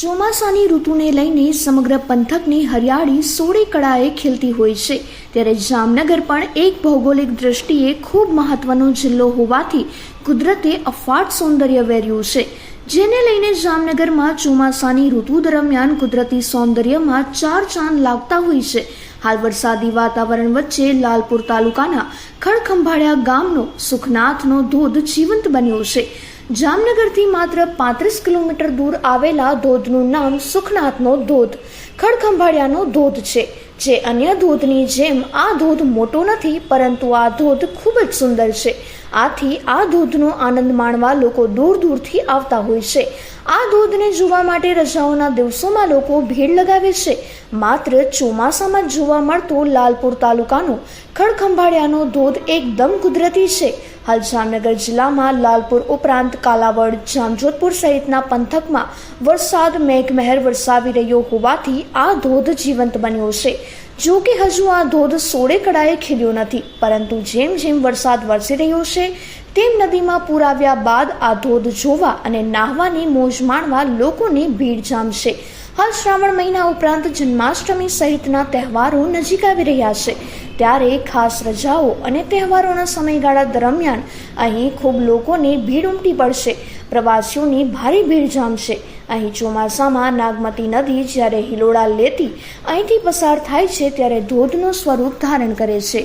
ચોમાસાની ઋતુને લઈને સમગ્ર પંથકની હરિયાળી સોળે કળાએ ખીલતી હોય છે. ત્યારે જામનગર પણ એક ભૌગોલિક દ્રષ્ટિએ ખૂબ મહત્વનો જિલ્લો હોવાથી કુદરતે અફાટ સૌંદર્ય વેર્યું છે. જેને લઈને જામનગરમાં ચોમાસાની ઋતુ દરમિયાન કુદરતી સૌંદર્યમાં ચાર ચાંદ લાગતા હોય છે. હાલ વરસાદી વાતાવરણ વચ્ચે લાલપુર તાલુકાના ખડખંભાળિયા ગામનો સુખનાથનો ધોધ જીવંત બન્યો છે. જામનગરથી માત્ર પાંત્રીસ કિલોમીટર દૂર આવેલા ધોધનું નામ સુખનાથનો ધોધ. ખડખંભાળિયાનો ધોધ છે. જે અન્ય ધોધની જેમ આ ધોધ મોટો નથી, પરંતુ આ ધોધ ખૂબ જ સુંદર છે. આથી આ ધોધનો આનંદ માણવા લોકો દૂર દૂરથી આવતા હોય છે. આ ધોધને જોવા માટે રજાઓના દિવસોમાં લોકો ભીડ લગાવે છે. માત્ર ચોમાસામાં જોવા મળતો લાલપુર તાલુકાનો ખડખંભાળિયાનો ધોધ એકદમ કુદરતી છે. હાલ જામનગર જિલ્લામાં લાલપુર ઉપરાંત કાલાવડ, જામજોધપુર સહિતના પંથકમાં વરસાદ, મેઘમહેર વરસાવી રહ્યો હોવાથી આ ધોધ જીવંત બન્યો છે. જો કે હજુ આ ધોધ સોળે કડાએ ખીલ્યો નથી, પરંતુ જેમ જેમ વરસાદ વરસી રહ્યો છે, તેમ નદીમાં પૂર આવ્યા બાદ આ ધોધ જોવા અને નાહવાની મોજ માણવા લોકોની ભીડ જામશે. હાલ શ્રાવણ મહિના ઉપરાંત જન્માષ્ટમી સહિતના તહેવારો નજીક આવી રહ્યા છે. ત્યારે ખાસ રજાઓ અને તહેવારોના સમયગાળા દરમિયાન અહીં ખૂબ લોકોની ભીડ ઉમટી પડશે. પ્રવાસીઓની ભારે ભીડ જામશે. અહીં ચોમાસામાં નાગમતી નદી જ્યારે હિલોળા લેતી અહીંથી પસાર થાય છે ત્યારે ધોધનું સ્વરૂપ ધારણ કરે છે.